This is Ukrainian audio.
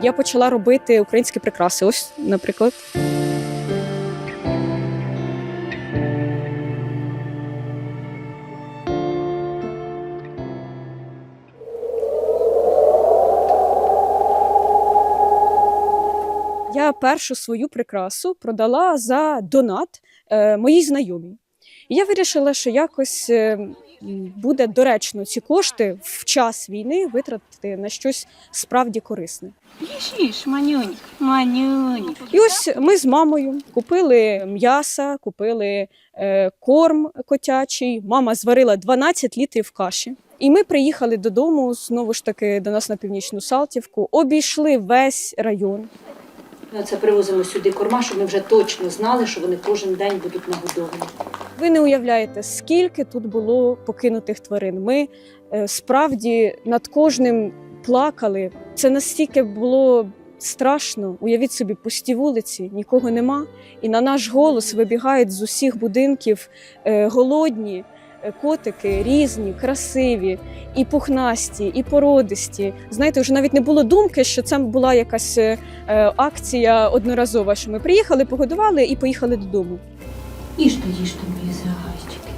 Я почала робити українські прикраси. Ось, наприклад. Я першу свою прикрасу продала за донат е, моїй знайомій. І я вирішила, що якось е, буде доречно ці кошти в час війни витратити на щось справді корисне. Їж, їж, манюнь, манюнь. І ось ми з мамою купили м'яса, купили е, корм котячий. Мама зварила 12 літрів каші. І ми приїхали додому знову ж таки до нас на північну Салтівку, обійшли весь район. Ми Це привозимо сюди корма, щоб ми вже точно знали, що вони кожен день будуть нагодовані. Ви не уявляєте, скільки тут було покинутих тварин. Ми е, справді над кожним плакали. Це настільки було страшно. Уявіть собі, пусті вулиці, нікого нема. І на наш голос вибігають з усіх будинків е, голодні. е, Котики різні, красиві, і пухнасті, і породисті. Знаєте, вже навіть не було думки, що це була якась акція одноразова. Що ми приїхали, погодували і поїхали додому. Їж то, їж то, мої зайчики.